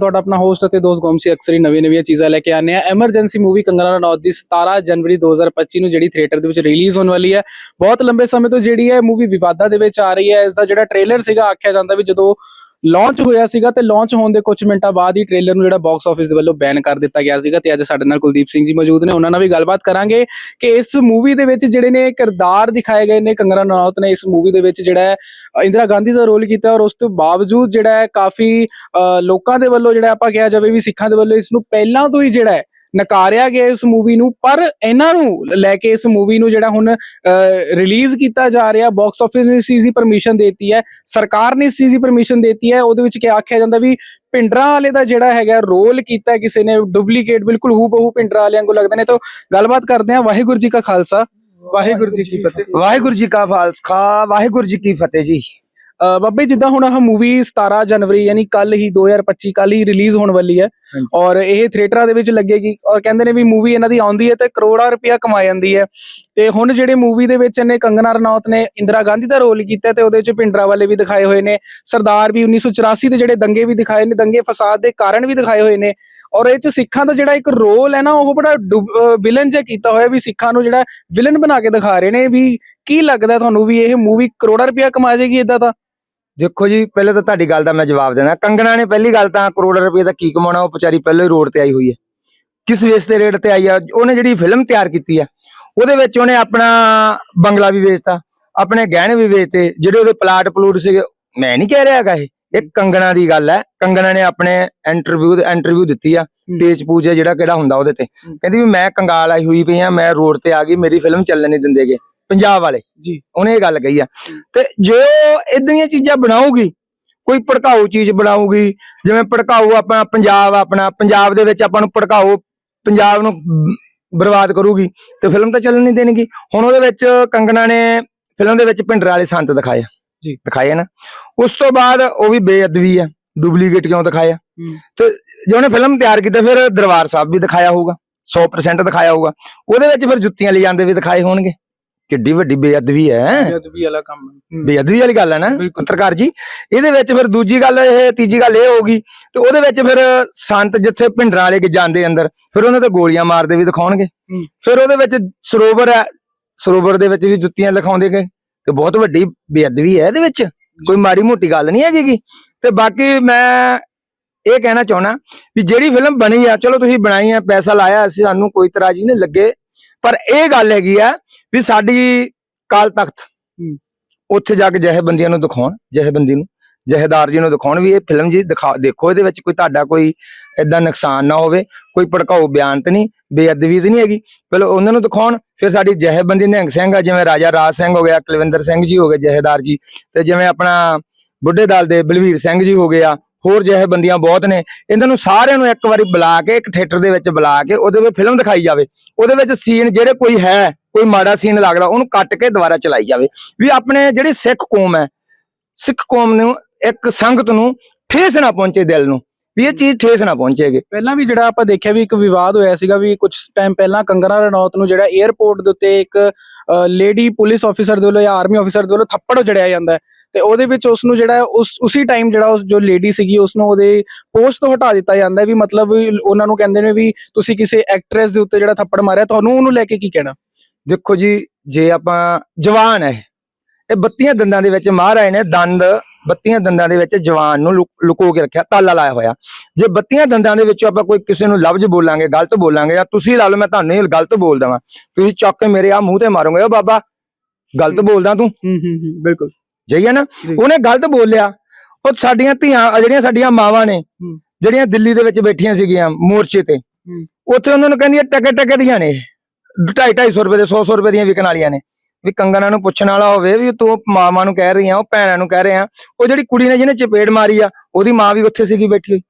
ਤੁਹਾਡਾ ਆਪਣਾ ਹੋਸਟ ਅਤੇ ਦੋਸਤ ਗੋਮਸੀ ਅਕਸਰ ਹੀ ਨਵੀਂ ਨਵੀਆਂ ਚੀਜ਼ਾਂ ਲੈ ਕੇ ਆਉਂਦੇ ਆ ਐਮਰਜੈਂਸੀ ਮੂਵੀ ਕੰਗਨਾ ਰਣੌਤ ਦੀ 17 ਜਨਵਰੀ 2025 ਨੂੰ ਜਿਹੜੀ ਥੀਏਟਰ ਦੇ ਵਿੱਚ ਰਿਲੀਜ਼ ਹੋਣ ਵਾਲੀ ਹੈ। ਬਹੁਤ ਲੰਬੇ ਸਮੇਂ ਤੋਂ ਜਿਹੜੀ ਹੈ ਮੂਵੀ ਵਿਵਾਦਾਂ ਦੇ ਵਿੱਚ ਆ ਰਹੀ ਹੈ। ਇਸ ਦਾ ਜਿਹੜਾ ਟ੍ਰੇਲਰ ਸੀਗਾ, ਆਖਿਆ ਜਾਂਦਾ ਵੀ ਜਦੋਂ ਲਾਂਚ ਹੋਇਆ ਸੀਗਾ ਤੇ ਲਾਂਚ ਹੋਣ ਦੇ ਕੁਝ ਮਿੰਟਾਂ ਬਾਅਦ ਹੀ ਟ੍ਰੇਲਰ ਨੂੰ ਜਿਹੜਾ ਬਾਕਸ ਆਫਿਸ ਦੇ ਵੱਲੋਂ ਬੈਨ ਕਰ ਦਿੱਤਾ ਗਿਆ ਸੀਗਾ ਤੇ ਅੱਜ ਸਾਡੇ ਨਾਲ ਕੁਲਦੀਪ ਸਿੰਘ ਜੀ ਮੌਜੂਦ ਨੇ, ਉਹਨਾਂ ਨਾਲ ਵੀ ਗੱਲਬਾਤ ਕਰਾਂਗੇ ਕਿ ਇਸ ਮੂਵੀ ਦੇ ਵਿੱਚ ਜਿਹੜੇ ਨੇ ਕਿਰਦਾਰ ਦਿਖਾਏ ਗਏ ਨੇ ਕੰਗਨਾ ਰਣੌਤ ਨੇ ਇਸ ਮੂਵੀ ਦੇ ਵਿੱਚ ਜਿਹੜਾ ਹੈ ਇੰਦਰਾ ਗਾਂਧੀ ਦਾ ਰੋਲ ਕੀਤਾ ਔਰ ਉਸ ਤੋਂ ਬਾਵਜੂਦ ਜਿਹੜਾ ਹੈ ਕਾਫੀ ਲੋਕਾਂ ਦੇ ਵੱਲੋਂ ਜਿਹੜਾ ਆਪਾਂ ਕਿਹਾ ਜਾਵੇ ਵੀ ਸਿੱਖਾਂ ਦੇ ਵੱਲੋਂ ਇਸ ਨੂੰ ਪਹਿਲਾਂ ਤੋਂ ਹੀ ਜਿਹੜਾ ਹੈ ਨਕਾਰਿਆ ਗਿਆ ਇਸ ਮੂਵੀ ਨੂੰ, ਪਰ ਇਹਨਾਂ ਨੂੰ ਲੈ ਕੇ ਇਸ ਮੂਵੀ ਨੂੰ ਜਿਹੜਾ ਹੁਣ ਰਿਲੀਜ਼ ਕੀਤਾ ਜਾ ਰਿਹਾ ਬਾਕਸ ਆਫਿਸ ਨੇ ਇਸ ਚੀਜ਼ ਦੀ ਪਰਮਿਸ਼ਨ ਦਿੱਤੀ ਹੈ, ਸਰਕਾਰ ਨੇ ਇਸ ਚੀਜ਼ ਦੀ ਪਰਮਿਸ਼ਨ ਦਿੱਤੀ ਹੈ, ਉਹਦੇ ਵਿੱਚ ਕੀ ਆਖਿਆ ਜਾਂਦਾ ਵੀ ਪਿੰਡਰਾਂ ਵਾਲੇ ਦਾ ਜਿਹੜਾ ਹੈਗਾ ਰੋਲ ਕੀਤਾ ਕਿਸੇ ਨੇ ਡੁਪਲੀਕੇਟ ਬਿਲਕੁਲ ਹੂ ਬਹੂ ਪਿੰਡਰਾਂ ਵਾਲਿਆਂ ਕੋ ਲੱਗਦੇ ਨੇ, ਤਾਂ ਗੱਲਬਾਤ ਕਰਦੇ ਹਾਂ, ਵਾਹਿਗੁਰੂ ਜੀ ਕਾ ਖਾਲਸਾ, ਵਾਹਿਗੁਰੂ ਜੀ ਕੀ ਫਤਿਹ। ਵਾਹਿਗੁਰੂ ਜੀ ਕਾ ਖਾਲਸਾ, ਵਾਹਿਗੁਰੂ ਜੀ ਕੀ ਫਤਿਹ ਜੀ। ਬਾਬੇ ਜਿੱਦਾਂ ਹੁਣ ਆਹ ਮੂਵੀ 17 ਜਨਵਰੀ ਯਾਨੀ ਕੱਲ ਹੀ 2025 ਕੱਲ ਹੀ ਰਿਲੀਜ਼ ਹੋਣ ਵਾਲੀ ਹੈ। ਔਰ ਇਹ ਥੀਏਟਰਾਂ ਦੇ ਵਿੱਚ ਲੱਗੇਗੀ ਔਰ ਕਹਿੰਦੇ ਨੇ ਵੀ ਮੂਵੀ ਇਹਨਾਂ ਦੀ ਆਉਂਦੀ ਹੈ ਤੇ ਕਰੋੜਾਂ ਰੁਪਇਆ ਕਮਾ ਜਾਂਦੀ ਹੈ ਤੇ ਹੁਣ ਜਿਹੜੇ ਮੂਵੀ ਦੇ ਵਿੱਚ ਇਹਨੇ ਕੰਗਨਾ ਰਣੌਤ ਨੇ ਇੰਦਰਾ ਗਾਂਧੀ ਦਾ ਰੋਲ ਕੀਤਾ ਤੇ ਉਹਦੇ ਵਿੱਚ ਭਿੰਡਰਾ ਵਾਲੇ ਵੀ ਦਿਖਾਏ ਹੋਏ ਨੇ ਸਰਦਾਰ ਵੀ 1984 ਦੇ ਜਿਹੜੇ ਦੰਗੇ ਵੀ ਦਿਖਾਏ ਨੇ ਦੰਗੇ ਫਸਾਦ ਦੇ ਕਾਰਨ ਵੀ ਦਿਖਾਏ ਹੋਏ ਨੇ ਔਰ ਇਹ ਚ ਸਿੱਖਾਂ ਦਾ ਜਿਹੜਾ ਇੱਕ ਰੋਲ ਹੈ ਨਾ ਉਹ ਬੜਾ ਵਿਲਨ ਜਿਹਾ ਕੀਤਾ ਹੋਇਆ ਵੀ ਸਿੱਖਾਂ ਨੂੰ ਜਿਹੜਾ ਵਿਲਨ ਬਣਾ ਕੇ ਦਿਖਾ ਰਹੇ ਨੇ ਵੀ ਕੀ ਲੱਗਦਾ ਤੁਹਾਨੂੰ ਵੀ ਇਹ ਮੂਵੀ ਕਰੋੜਾਂ ਰੁਪਇਆ ਕਮਾ ਜਾਏਗੀ ਇਦਾਂ ਤਾਂ ਦੇਖੋ ਜੀ ਪਹਿਲੇ ਤਾਂ ਤੁਹਾਡੀ ਗੱਲ ਦਾ ਮੈਂ ਜਵਾਬ ਦੇਣਾ। ਕੰਗਣਾ ਨੇ ਪਹਿਲੀ ਗੱਲ ਤਾਂ ਕਰੋੜ ਰੁਪਏ ਦਾ ਕੀ ਕਮਾਉਣਾ ਉਹ ਵਿਚਾਰੀ ਪਹਿਲਾਂ ਹੀ ਰੋਡ ਤੇ ਆਈ ਹੋਈ ਹੈ। ਕਿਸ ਵੇਸ ਤੇ ਰੇਟ ਤੇ ਆਈ ਆ? ਉਹਨੇ ਜਿਹੜੀ ਫਿਲਮ ਤਿਆਰ ਕੀਤੀ ਆ ਉਹਦੇ ਵਿੱਚ ਉਹਨੇ ਆਪਣਾ ਬੰਗਲਾ ਵੀ ਵੇਚਤਾ ਆਪਣੇ ਗਹਿਣੇ ਵੀ ਵੇਚਤੇ ਜਿਹੜੇ ਉਹਦੇ ਪਲਾਟ ਪਲੂਟ ਸੀਗੇ ਮੈਂ ਨਹੀਂ ਕਹਿ ਰਿਹਾ ਹੈਗਾ ਇਹ। ਇਹ ਕੰਗਣਾ ਦੀ ਗੱਲ ਹੈ ਕੰਗਣਾ ਨੇ ਆਪਣੇ ਇੰਟਰਵਿਊ ਇੰਟਰਵਿਊ ਦਿੱਤੀ ਆ ਪੇਜ ਪੂਜਾ ਜਿਹੜਾ ਕਿਹੜਾ ਹੁੰਦਾ ਉਹਦੇ ਤੇ। ਕਹਿੰਦੀ ਵੀ ਮੈਂ ਕੰਗਾਲ ਆਈ ਹੋਈ ਪਈ ਆ ਮੈਂ ਰੋਡ ਤੇ ਆ ਗਈ ਮੇਰੀ ਫਿਲਮ ਚੱਲਣ ਨਹੀਂ ਦਿੰਦੇਗੇ। ਪੰਜਾਬ ਵਾਲੇ। ਜੀ। ਉਹਨੇ ਇਹ ਗੱਲ ਕਹੀ ਆ। ਤੇ ਜੇ ਉਹ ਇਦਾਂ ਦੀਆਂ ਚੀਜ਼ਾਂ ਬਣਾਉਗੀ ਕੋਈ ਭੜਕਾਊ ਚੀਜ਼ ਬਣਾਉਗੀ ਜਿਵੇਂ ਭੜਕਾਊ ਆਪਣਾ ਪੰਜਾਬ ਆਪਣਾ ਪੰਜਾਬ ਦੇ ਵਿੱਚ ਆਪਾਂ ਨੂੰ ਭੜਕਾਊ ਪੰਜਾਬ ਨੂੰ ਬਰਬਾਦ ਕਰੂਗੀ ਤੇ ਫਿਲਮ ਤਾਂ ਚੱਲਣ ਨਹੀਂ ਦੇਣਗੀ। ਹੁਣ ਉਹਦੇ ਵਿੱਚ ਕੰਗਣਾ ਨੇ ਫਿਲਮ ਦੇ ਵਿੱਚ ਭਿੰਡਰ ਵਾਲੇ ਸੰਤ ਦਿਖਾਏ ਆ। ਜੀ। ਦਿਖਾਏ ਨਾ। ਉਸ ਤੋਂ ਬਾਅਦ ਉਹ ਵੀ ਬੇਅਦਬੀ ਆ। ਡੁਪਲੀਕੇਟ ਕਿਉਂ ਦਿਖਾਇਆ। ਤੇ ਜੇ ਉਹਨੇ ਫਿਲਮ ਤਿਆਰ ਕੀਤੀ ਫਿਰ ਦਰਬਾਰ ਸਾਹਿਬ ਵੀ ਦਿਖਾਇਆ ਹੋਊਗਾ। 100% ਦਿਖਾਇਆ ਹੋਊਗਾ। ਉਹਦੇ ਵਿੱਚ ਫਿਰ ਜੁੱਤੀਆਂ ਲੈ ਜਾਂਦੇ ਵੀ ਦਿਖਾਏ ਹੋਣਗੇ। ਕਿੱਡੀ ਵੱਡੀ ਬੇਅਦਬੀ ਹੈ ਵੀ ਵਾਲਾ ਕੰਮ ਹੈ। ਬੇਅਦਬੀ ਵਾਲੀ ਗੱਲ ਹੈ ਨਾ ਬਿਲਕੁਲ। ਪੱਤਰਕਾਰ ਜੀ ਇਹਦੇ ਵਿੱਚ ਫਿਰ ਦੂਜੀ ਗੱਲ ਇਹ ਤੀਜੀ ਗੱਲ ਇਹ ਹੋਗੀ ਤੇ ਉਹਦੇ ਵਿੱਚ ਫਿਰ ਸੰਤ ਜਿੱਥੇ ਭਿੰਡਰਾਂ ਵਾਲੇ ਕੇ ਜਾਂਦੇ ਅੰਦਰ ਫਿਰ ਉਹਨਾਂ ਤੇ ਗੋਲੀਆਂ ਮਾਰਦੇ ਵੀ ਦਿਖਾਉਣਗੇ। ਫਿਰ ਉਹਦੇ ਵਿੱਚ ਸਰੋਵਰ ਹੈ ਸਰੋਵਰ ਦੇ ਵਿੱਚ ਵੀ ਜੁੱਤੀਆਂ ਲਿਖਾਉਂਦੇ ਗਏ ਤੇ ਬਹੁਤ ਵੱਡੀ ਬੇਅਦਬੀ ਹੈ ਇਹਦੇ ਵਿੱਚ ਕੋਈ ਮਾੜੀ ਮੋਟੀ ਗੱਲ ਨਹੀਂ ਹੈਗੀ ਗੀ। ਤੇ ਬਾਕੀ ਮੈਂ ਇਹ ਕਹਿਣਾ ਚਾਹਣਾ ਵੀ ਜਿਹੜੀ ਫਿਲਮ ਬਣੀ ਆ ਚਲੋ ਤੁਸੀਂ ਬਣਾਈ ਆ ਪੈਸਾ ਲਾਇਆ ਅਸੀਂ ਸਾਨੂੰ ਕੋਈ ਇਤਰਾਜ਼ੀ ਨਹੀਂ ਲੱਗੇ ਪਰ ਇਹ ਗੱਲ ਹੈਗੀ ਆ ਵੀ ਸਾਡੀ ਕਾਲ ਤਖਤ। ਉੱਥੇ ਜਾ ਕੇ ਜਹੇਬੰਦੀਆਂ ਨੂੰ ਦਿਖਾਉਣ ਜਹੇਬੰਦੀ ਨੂੰ ਜਹੇਦਾਰ ਜੀ ਨੂੰ ਦਿਖਾਉਣ ਵੀ ਇਹ ਫਿਲਮ ਜੀ ਦਿਖਾ ਦੇਖੋ ਇਹਦੇ ਵਿੱਚ ਕੋਈ ਤੁਹਾਡਾ ਕੋਈ ਐਦਾਂ ਨੁਕਸਾਨ ਨਾ ਹੋਵੇ ਕੋਈ ਭੜਕਾਊ ਬਿਆਨ ਤੇ ਨਹੀਂ ਬੇਅਦਬੀ ਤੇ ਨਹੀਂ ਹੈਗੀ ਪਹਿਲਾਂ ਉਹਨਾਂ ਨੂੰ ਦਿਖਾਉਣ ਫਿਰ ਸਾਡੀ ਜਹੇਬੰਦੀ ਨਿਹੰਗ ਸਿੰਘ ਆ ਜਿਵੇਂ ਰਾਜਾ ਰਾਜ ਸਿੰਘ ਹੋ ਗਿਆ ਕੁਲਵਿੰਦਰ ਸਿੰਘ ਜੀ ਹੋ ਗਏ ਜਹੇਦਾਰ ਜੀ ਤੇ ਜਿਵੇਂ ਆਪਣਾ ਬੁੱਢੇ ਦਲ ਦੇ ਬਲਵੀਰ ਸਿੰਘ ਜੀ ਹੋ ਗਿਆ ਹੋਰ ਜਹੇਬੰਦੀਆਂ ਬਹੁਤ ਨੇ, ਇਹਨਾਂ ਨੂੰ ਸਾਰਿਆਂ ਨੂੰ ਇੱਕ ਵਾਰੀ ਬੁਲਾ ਕੇ, ਇੱਕ ਥੀਏਟਰ ਦੇ ਵਿੱਚ ਬੁਲਾ ਕੇ, ਉਹਦੇ ਵਿੱਚ ਫਿਲਮ ਦਿਖਾਈ ਜਾਵੇ। ਉਹਦੇ ਵਿੱਚ ਸੀਨ ਜਿਹੜੇ ਕੋਈ ਹੈ, ਕੋਈ ਮਾੜਾ ਸੀਨ ਲੱਗਦਾ, ਉਹਨੂੰ ਕੱਟ ਕੇ ਦੁਬਾਰਾ ਚਲਾਈ ਜਾਵੇ। ਵੀ ਆਪਣੇ ਜਿਹੜੀ ਸਿੱਖ ਕੌਮ ਹੈ, ਸਿੱਖ ਕੌਮ ਨੂੰ, ਇੱਕ ਸੰਗਤ ਨੂੰ ਠੇਸ ਨਾ ਪਹੁੰਚੇ ਦਿਲ ਨੂੰ। ਵੀ ਇਹ ਚੀਜ਼ ਠੇਸ ਨਾ ਪਹੁੰਚੇਗੀ ਪਹਿਲਾਂ ਵੀ ਜਿਹੜਾ ਆਪਾਂ ਦੇਖਿਆ ਵੀ ਇੱਕ ਵਿਵਾਦ ਹੋਇਆ ਸੀਗਾ ਵੀ ਕੁਝ ਟਾਈਮ ਪਹਿਲਾਂ ਕੰਗਨਾ ਰਣੌਤ ਨੂੰ ਜਿਹੜਾ 에ਅਰਪੋਰਟ ਦੇ ਉੱਤੇ ਇੱਕ ਲੇਡੀ ਪੁਲਿਸ ਆਫੀਸਰ ਦੇ ਵੱਲੋਂ ਜਾਂ ਆਰਮੀ ਆਫੀਸਰ ਦੇ ਵੱਲੋਂ ਥੱਪੜ ਜੜਿਆ ਜਾਂਦਾ ਤੇ ਉਹਦੇ ਵਿੱਚ ਉਸ ਨੂੰ ਜਿਹੜਾ ਉਸ ਉਸੇ ਟਾਈਮ ਜਿਹੜਾ ਉਸ ਜੋ ਲੇਡੀ ਸੀਗੀ ਉਸ ਨੂੰ ਉਹਦੇ ਪੋਸਟ ਤੋਂ ਹਟਾ ਦਿੱਤਾ ਜਾਂਦਾ ਵੀ ਮਤਲਬ ਉਹਨਾਂ ਨੂੰ ਕਹਿੰਦੇ ਨੇ ਵੀ ਤੁਸੀਂ ਕਿਸੇ ਐਕਟ੍ਰੈਸ ਦੇ ਉੱਤੇ ਜਿਹੜਾ ਥੱਪੜ ਮਾਰਿਆ ਤੁਹਾਨੂੰ ਉਹਨੂੰ ਲੈ ਕੇ ਕੀ ਕਹਿਣਾ? ਦੇਖੋ ਜੀ ਜੇ ਆਪਾਂ ਜਵਾਨ ਹੈ ਇਹ 32 ਦੰਦਾਂ ਦੇ ਵਿੱਚ ਮਹਾਰਾਜ ਨੇ ਦੰਦ 32 ਦੰਦਾਂ ਦੇ ਵਿੱਚ ਜਵਾਨ ਨੂੰ ਲੁਕ- ਕੇ ਰੱਖਿਆ ਤਾਲਾ ਲਾਇਆ ਹੋਇਆ। ਜੇ 32 ਦੰਦਾਂ ਦੇ ਵਿੱਚੋਂ ਆਪਾਂ ਕੋਈ ਕਿਸੇ ਨੂੰ ਲਫ਼ਜ਼ ਬੋਲਾਂਗੇ ਗਲਤ ਬੋਲਾਂਗੇ ਜਾਂ ਤੁਸੀਂ ਲਾ ਲਓ ਮੈਂ ਤੁਹਾਨੂੰ ਹੀ ਗਲਤ ਬੋਲ ਦਵਾਂ ਤੁਸੀਂ ਚੱਕ ਕੇ ਮੇਰੇ ਆ ਮੂੰਹ ਤੇ ਮਾਰੋਗੇ ਓ ਬਾਬਾ ਗਲਤ ਬੋਲਦਾ ਤੂੰ? ਹੂੰ ਹੂੰ ਹੂੰ। ਬਿਲਕੁਲ। ਸਹੀ ਹੈ ਨਾ। ਉਹਨੇ ਗਲਤ ਬੋਲਿਆ। ਉਹ ਸਾਡੀਆਂ ਧੀਆਂ ਜਿਹੜੀਆਂ ਸਾਡੀਆਂ ਮਾਵਾਂ ਨੇ। ਜਿਹੜੀਆਂ ਦਿੱਲੀ ਦੇ ਵਿੱਚ ਬੈਠੀਆਂ ਸੀਗੀਆਂ ਮੋਰਚੇ ਤੇ ਉੱਥੇ ਉਹਨਾਂ ਨੂੰ ਕਹਿੰਦੀਆਂ ਟਕੇ ਟਕੇ ਦੀਆਂ ਨੇ। 2.5 250 ਰੁਪਏ ਦੇ 100 100 ਰੁਪਏ ਦੀਆਂ ਵਿਕਣ ਵਾਲੀਆਂ ਨੇ। ਵੀ ਕੰਗਣਾ ਨੂੰ ਪੁੱਛਣ ਵਾਲਾ ਹੋਵੇ ਵੀ ਤੂੰ ਮਾਵਾਂ ਨੂੰ ਕਹਿ ਰਹੀ ਆ ਉਹ ਭੈਣਾਂ ਨੂੰ ਕਹਿ ਰਹੇ ਆ ਉਹ ਜਿਹੜੀ ਕੁੜੀ ਨੇ ਜਿਹਨੇ ਚਪੇੜ ਮਾਰੀ ਆ ਉਹਦੀ ਮਾਂ ਵੀ ਉੱਥੇ ਸੀਗੀ ਬੈਠੀ ਹੋਈ।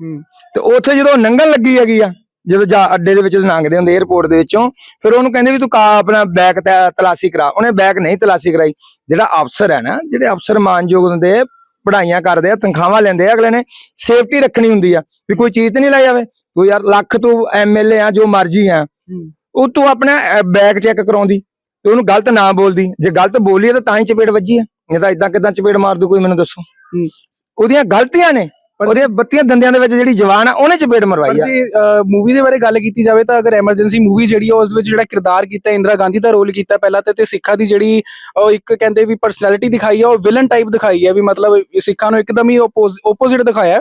ਹੂੰ। ਤੇ ਉੱਥੇ ਜਦੋਂ ਨੰਗਣ ਲੱਗੀ ਹੈਗੀ ਆ ਜਦੋਂ ਜਾ ਅੱਡੇ ਦੇ ਵਿੱਚ ਲੰਘਦੇ ਹੁੰਦੇ 에어ਪੋਰਟ ਦੇ ਵਿੱਚੋਂ ਫਿਰ ਉਹਨੂੰ ਕਹਿੰਦੇ ਵੀ ਤੂੰ ਕਾ ਆਪਣਾ ਬੈਗ ਤਲਾਸ਼ੀ ਕਰਾ। ਉਹਨੇ ਬੈਗ ਨਹੀਂ ਤਲਾਸ਼ੀ ਕਰਾਈ। ਜਿਹੜਾ ਅਫਸਰ ਹੈ ਨਾ ਜਿਹੜੇ ਅਫਸਰ ਮਾਨਯੋਗ ਹੁੰਦੇ ਆ, ਪੜ੍ਹਾਈਆਂ ਕਰਦੇ ਆ ਤਨਖਾਹਾਂ ਲੈਂਦੇ ਆ ਅਗਲੇ ਨੇ ਸੇਫਟੀ ਰੱਖਣੀ ਹੁੰਦੀ ਆ ਵੀ ਕੋਈ ਚੀਜ਼ ਤੇ ਨਹੀਂ ਲਾਈ ਜਾਵੇ ਤੂੰ ਯਾਰ ਲੱਖ ਤੂੰ ਐਮਐਲਏ ਆ ਜੋ ਮਰਜ਼ੀ ਆ। ਉਹ ਤੂੰ ਆਪਣਾ ਬੈਗ ਚੈੱਕ ਕਰਾਉਂਦੀ। ਤੇ ਉਹਨੂੰ ਗਲਤ ਨਾ ਬੋਲਦੀ ਜੇ ਗਲਤ ਬੋਲੀ ਤਾਂ ਤਾਂ ਹੀ ਚਪੇੜ ਵੱਜੀ ਆ ਨਹੀਂ ਤਾਂ ਇਦਾਂ ਕਿਦਾਂ ਚਪੇੜ ਮਾਰ ਦੂ ਕੋਈ ਮੈਨੂੰ ਦੱਸੋ ਹੂੰ। ਉਹਦੀਆਂ ਗਲਤੀਆਂ ਨੇ ਉਹਦੇ ਬੱਤੀਆਂ ਦੰਦਿਆਂ ਦੇ ਵਿੱਚ ਜਿਹੜੀ ਜਵਾਨ ਆ ਉਹਨੇ ਚਪੇੜ ਮਰਵਾਈ ਆ ਜੇ ਮੂਵੀ ਦੇ ਬਾਰੇ ਗੱਲ ਕੀਤੀ ਜਾਵੇ ਤਾਂ ਅਗਰ ਐਮਰਜੈਂਸੀ ਮੂਵੀ ਜਿਹੜੀ ਆ ਉਸ ਵਿੱਚ ਜਿਹੜਾ ਕਿਰਦਾਰ ਕੀਤਾ ਇੰਦਰਾ ਗਾਂਧੀ ਦਾ ਰੋਲ ਕੀਤਾ ਪਹਿਲਾਂ ਤੇ ਤੇ ਸਿੱਖਾਂ ਦੀ ਜਿਹੜੀ ਉਹ ਇੱਕ ਕਹਿੰਦੇ ਵੀ ਪਰਸਨੈਲਿਟੀ ਦਿਖਾਈ ਆ ਉਹ ਵਿਲਨ ਟਾਈਪ ਦਿਖਾਈ ਆ ਵੀ ਮਤਲਬ ਸਿੱਖਾਂ ਨੂੰ ਇੱਕਦਮ ਹੀ ਆਪੋਜ਼ਿਟ ਦਿਖਾਇਆ ਹੈ।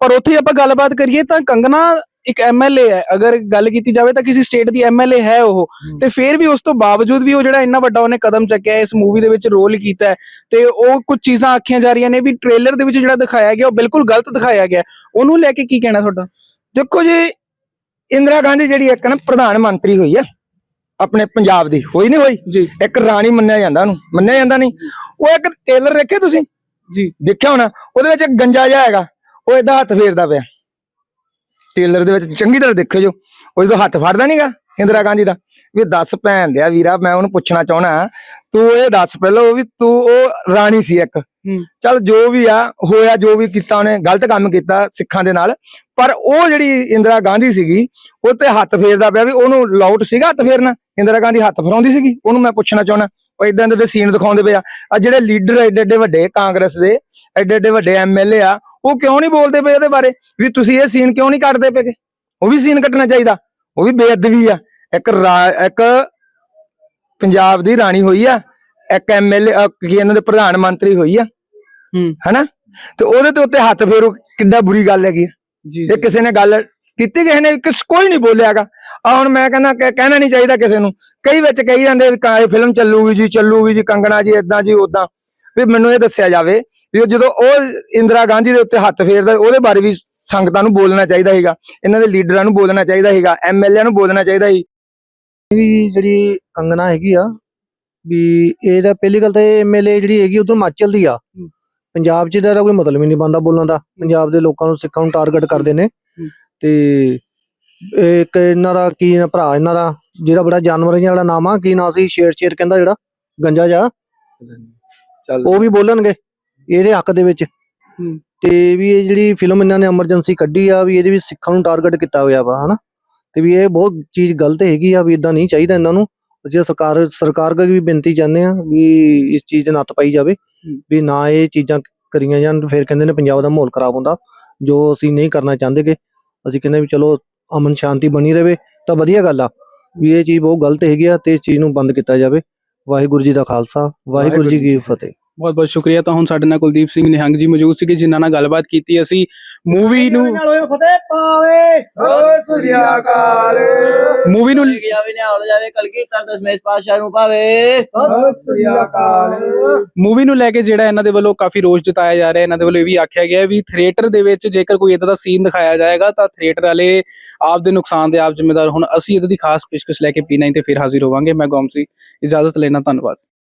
ਪਰ ਉੱਥੇ ਆਪਾਂ ਗੱਲਬਾਤ ਕਰੀਏ ਤਾਂ ਕੰਗਨਾ ਇੱਕ ਐਮਐਲਏ ਹੈ ਅਗਰ ਗੱਲ ਕੀਤੀ ਜਾਵੇ ਤਾਂ ਕਿਸੇ ਸਟੇਟ ਦੀ ਐਮਐਲਏ ਹੈ ਉਹ। ਤੇ ਫਿਰ ਵੀ ਉਸ ਤੋਂ ਬਾਵਜੂਦ ਵੀ ਉਹ ਜਿਹੜਾ ਇੰਨਾ ਵੱਡਾ ਉਹਨੇ ਕਦਮ ਚੱਕਿਆ ਹੈ, ਇਸ ਮੂਵੀ ਦੇ ਵਿੱਚ ਰੋਲ ਕੀਤਾ ਹੈ ਤੇ ਉਹ ਕੁਝ ਚੀਜ਼ਾਂ ਆਖੀਆਂ ਜਾ ਰਹੀਆਂ ਨੇ ਵੀ ਟ੍ਰੇਲਰ ਦੇ ਵਿੱਚ ਜਿਹੜਾ ਦਿਖਾਇਆ ਗਿਆ ਉਹ ਬਿਲਕੁਲ ਗਲਤ ਦਿਖਾਇਆ ਗਿਆ। ਉਹਨੂੰ ਲੈ ਕੇ ਕੀ ਕਹਿਣਾ ਤੁਹਾਡਾ? ਦੇਖੋ ਜੀ ਇੰਦਰਾ ਗਾਂਧੀ ਜਿਹੜੀ ਇੱਕ ਨਾ ਪ੍ਰਧਾਨ ਮੰਤਰੀ ਹੋਈ ਆ ਆਪਣੇ ਪੰਜਾਬ ਦੀ ਹੋਈ ਨਹੀਂ ਹੋਈ? ਜੀ। ਇੱਕ ਰਾਣੀ ਮੰਨਿਆ ਜਾਂਦਾ ਉਹਨੂੰ। ਮੰਨਿਆ ਜਾਂਦਾ ਨਹੀਂ? ਉਹ ਇੱਕ ਟੇਲਰ ਦੇਖੇ ਤੁਸੀਂ? ਜੀ। ਦੇਖਿਆ ਹੋਣਾ। ਉਹਦੇ ਵਿੱਚ ਇੱਕ ਗੰਜਾ ਜਿਹਾ ਹੈਗਾ ਉਹ ਇਹਦਾ ਹੱਥ ਫੇਰਦਾ ਪਿਆ। ਟੇਲਰ ਦੇ ਵਿੱਚ ਚੰਗੀ ਤਰ੍ਹਾਂ ਦੇਖਿਓ ਜੋ ਉਹ ਜਦੋਂ ਹੱਥ ਫੜਦਾ ਨਹੀਂਗਾ ਇੰਦਰਾ ਗਾਂਧੀ ਦਾ ਵੀ ਦੱਸ ਭੈਣ ਦਿਆ ਵੀਰਾ ਮੈਂ ਉਹਨੂੰ ਪੁੱਛਣਾ ਚਾਹਣਾ ਤੂੰ ਇਹ ਦੱਸ ਪਹਿਲਾਂ ਵੀ ਤੂੰ ਉਹ ਰਾਣੀ ਸੀ ਇੱਕ। ਚੱਲ ਜੋ ਵੀ ਆ ਹੋਇਆ ਜੋ ਵੀ ਕੀਤਾ ਉਹਨੇ ਗਲਤ ਕੰਮ ਕੀਤਾ ਸਿੱਖਾਂ ਦੇ ਨਾਲ ਪਰ ਉਹ ਜਿਹੜੀ ਇੰਦਰਾ ਗਾਂਧੀ ਸੀਗੀ ਉਹ ਤੇ ਹੱਥ ਫੇਰਦਾ ਪਿਆ ਵੀ ਉਹਨੂੰ ਲਾਊਟ ਸੀਗਾ ਹੱਥ ਫੇਰਨਾ ਇੰਦਰਾ ਗਾਂਧੀ ਹੱਥ ਫਰਾਉਂਦੀ ਸੀਗੀ ਉਹਨੂੰ ਮੈਂ ਪੁੱਛਣਾ ਚਾਹਣਾ ਉਹ ਇਦਾਂ ਦੇ ਸੀਨ ਦਿਖਾਉਂਦੇ ਪਏ ਆ। ਆ ਜਿਹੜੇ ਲੀਡਰ ਐਡੇ ਐਡੇ ਵੱਡੇ ਕਾਂਗਰਸ ਦੇ ਐਡੇ ਐਡੇ ਵੱਡੇ ਐਮਐਲਏ ਆ ਉਹ ਕਿਉਂ ਨਹੀਂ ਬੋਲਦੇ ਪਏ ਉਹਦੇ ਬਾਰੇ? ਵੀ ਤੁਸੀਂ ਇਹ ਸੀਨ ਕਿਉਂ ਨਹੀਂ ਕੱਟਦੇ ਪਏ? ਉਹ ਵੀ ਸੀਨ ਕੱਟਣਾ ਚਾਹੀਦਾ। ਉਹ ਵੀ ਬੇਅਦਬੀ ਆ। ਇੱਕ ਇੱਕ ਪੰਜਾਬ ਦੀ ਰਾਣੀ ਹੋਈ ਆ। ਇੱਕ ਐਮਐਲਏ ਕੀ ਇਹਨਾਂ ਦੇ ਪ੍ਰਧਾਨ ਮੰਤਰੀ ਹੋਈ ਆ। ਹਨਾ? ਤੇ ਉਹਦੇ ਤੇ ਉੱਤੇ ਹੱਥ ਫੇਰੋ ਕਿੱਡਾ ਬੁਰੀ ਗੱਲ ਹੈਗੀ। ਜੀ ਤੇ ਕਿਸੇ ਨੇ ਗੱਲ ਕੀਤੀ ਕਿਸੇ ਨੇ ਕਿਸ ਕੋਈ ਨਹੀਂ ਬੋਲਿਆਗਾ। ਆ ਹੁਣ ਮੈਂ ਕਹਿੰਦਾ ਕਹਿਣਾ ਨਹੀਂ ਚਾਹੀਦਾ ਕਿਸੇ ਨੂੰ। ਕਈ ਵਿੱਚ ਕਹੀ ਜਾਂਦੇ ਵੀ ਕਾ ਇਹ ਫਿਲਮ ਚੱਲੂਗੀ ਜੀ ਚੱਲੂਗੀ ਜੀ ਕੰਗਣਾ ਜੀ ਇਦਾਂ ਜੀ ਉਦਾਂ ਵੀ ਮੈਨੂੰ ਇਹ ਦੱਸਿਆ ਜਾਵੇ ਵੀ ਉਹ ਜਦੋਂ ਉਹ ਇੰਦਰਾ ਗਾਂਧੀ ਦੇ ਉੱਤੇ ਹੱਥ ਫੇਰਦਾ ਉਹਦੇ ਬਾਰੇ ਵੀ ਸੰਗਤਾਂ ਨੂੰ ਬੋਲਣਾ ਚਾਹੀਦਾ ਹੈਗਾ ਇਹਨਾਂ ਦੇ ਲੀਡਰਾਂ ਨੂੰ ਬੋਲਣਾ ਚਾਹੀਦਾ ਹੈਗਾ ਐਮਐਲਏ ਨੂੰ ਬੋਲਣਾ ਚਾਹੀਦਾ ਸੀ। ਵੀ ਜਿਹੜੀ ਕੰਗਨਾ ਹੈਗੀ ਆ ਵੀ ਇਹਦਾ ਪਹਿਲੀ ਗੱਲ ਤਾਂ ਇਹ ਐਮਐਲਏ ਜਿਹੜੀ ਹੈਗੀ ਉਧਰ ਹਿਮਾਚਲ ਦੀ ਆ। ਪੰਜਾਬ 'ਚ ਇਹਦਾ ਕੋਈ ਮਤਲਬ ਹੀ ਨਹੀਂ ਬੰਦਾ ਬੋਲਣ ਦਾ। ਪੰਜਾਬ ਦੇ ਲੋਕਾਂ ਨੂੰ ਸਿੱਖਾਂ ਨੂੰ ਟਾਰਗੇਟ ਕਰਦੇ ਨੇ। ਤੇ ਇੱਕ ਇਹਨਾਂ ਦਾ ਕੀ ਨਾ ਭਰਾ ਇਹਨਾਂ ਦਾ ਜਿਹੜਾ ਬੜਾ ਜਾਨਵਰ ਵਾਲਾ ਨਾਮ ਆ ਕੀ ਨਾਂ ਸੀ? ਸ਼ੇਰ ਸ਼ੇਰ ਕਹਿੰਦਾ ਜਿਹੜਾ ਗੰਜਾ ਜਾ ਉਹ ਵੀ ਬੋਲਣਗੇ। ਇਹਦੇ ਹੱਕ ਦੇ ਵਿੱਚ। ਹੂੰ। ਤੇ ਵੀ ਇਹ ਜਿਹੜੀ ਫਿਲਮ ਇਹਨਾਂ ਨੇ ਐਮਰਜੈਂਸੀ ਕੱਢੀ ਆ ਵੀ ਇਹਦੇ ਵਿੱਚ ਸਿੱਖਾਂ ਨੂੰ ਟਾਰਗੇਟ ਕੀਤਾ ਹੋਇਆ ਵਾ ਹਨਾ? ਤੇ ਵੀ ਇਹ ਬਹੁਤ ਚੀਜ਼ ਗਲਤ ਹੈਗੀ ਆ ਵੀ ਇਦਾਂ ਨਹੀਂ ਚਾਹੀਦਾ ਇਹਨਾਂ ਨੂੰ। ਅਸੀਂ ਸਰਕਾਰ ਸਰਕਾਰ ਅੱਗੇ ਵੀ ਬੇਨਤੀ ਚਾਹੁੰਦੇ ਆ ਵੀ ਇਸ ਚੀਜ਼ ਦੇ ਨੱਥ ਪਾਈ ਜਾਵੇ ਵੀ ਨਾ ਇਹ ਚੀਜ਼ਾਂ ਕਰੀਆਂ ਜਾਣ। ਫਿਰ ਕਹਿੰਦੇ ਨੇ ਪੰਜਾਬ ਦਾ ਮਾਹੌਲ ਖਰਾਬ ਹੁੰਦਾ ਜੋ ਅਸੀਂ ਨਹੀਂ ਕਰਨਾ ਚਾਹੁੰਦੇਗੇ। ਅਸੀਂ ਕਹਿੰਦੇ ਵੀ ਚਲੋ ਅਮਨ ਸ਼ਾਂਤੀ ਬਣੀ ਰਵੇ ਤਾਂ ਵਧੀਆ ਗੱਲ ਆ। ਵੀ ਇਹ ਚੀਜ਼ ਬਹੁਤ ਗਲਤ ਹੈਗੀ ਆ ਤੇ ਇਸ ਚੀਜ਼ ਨੂੰ ਬੰਦ ਕੀਤਾ ਜਾਵੇ। ਵਾਹਿਗੁਰੂ ਜੀ ਦਾ ਖਾਲਸਾ ਵਾਹਿਗੁਰੂ ਜੀ ਕੀ ਫਤਿਹ। ਬਹੁਤ ਬਹੁਤ ਸ਼ੁਕਰੀਆ। ਤਾਂ ਹੁਣ ਸਾਡੇ ਨਾਲ ਕੁਲਦੀਪ ਸਿੰਘ ਨਿਹੰਗ ਜੀ ਮੌਜੂਦ ਸੀਗੇ ਜਿਨ੍ਹਾਂ ਨਾਲ ਗੱਲਬਾਤ ਕੀਤੀ ਅਸੀਂ। ਮੂਵੀ ਨੂੰ ਫਤਿਹ ਪਾਵੇ। ਸਤਿ ਸ੍ਰੀ ਅਕਾਲ। ਮੂਵੀ ਨੂੰ ਕਿ ਜਾਵੇ ਨੇ ਹਾਲ ਜਾਵੇ ਕਲਗੀ ਤਰ ਦਸਮੇਸ਼ ਪਾਸ਼ਾ ਨੂੰ ਪਾਵੇ। ਸਤਿ ਸ੍ਰੀ ਅਕਾਲ। ਮੂਵੀ ਨੂੰ ਲੈ ਕੇ ਜਿਹੜਾ ਇਹਨਾਂ ਦੇ ਵੱਲੋਂ ਕਾਫੀ ਰੋਸ਼ ਜਤਾਇਆ ਜਾ ਰਿਹਾ ਇਹਨਾਂ ਦੇ ਵੱਲੋਂ ਇਹ ਵੀ ਆਖਿਆ ਗਿਆ ਹੈ ਵੀ ਥੀਏਟਰ ਦੇ ਵਿੱਚ ਜੇਕਰ ਕੋਈ ਇਦਾਂ ਦਾ ਸੀਨ ਦਿਖਾਇਆ ਜਾਏਗਾ ਤਾਂ ਥੀਏਟਰ ਵਾਲੇ ਆਪ ਦੇ ਨੁਕਸਾਨ ਦੇ ਆਪ ਜ਼ਿੰਮੇਦਾਰ ਹੁਣ। ਅਸੀਂ ਇਹਦੀ ਖਾਸ ਪੇਸ਼ਕਸ਼ ਲੈ ਕੇ ਪੀ9 ਤੇ ਫਿਰ ਹਾਜ਼ਰ ਹੋਵਾਂਗੇ। ਮੈਂ ਗੋਮਸੀ ਇਜਾਜ਼ਤ ਲੈਣਾ ਧੰਨਵਾਦ।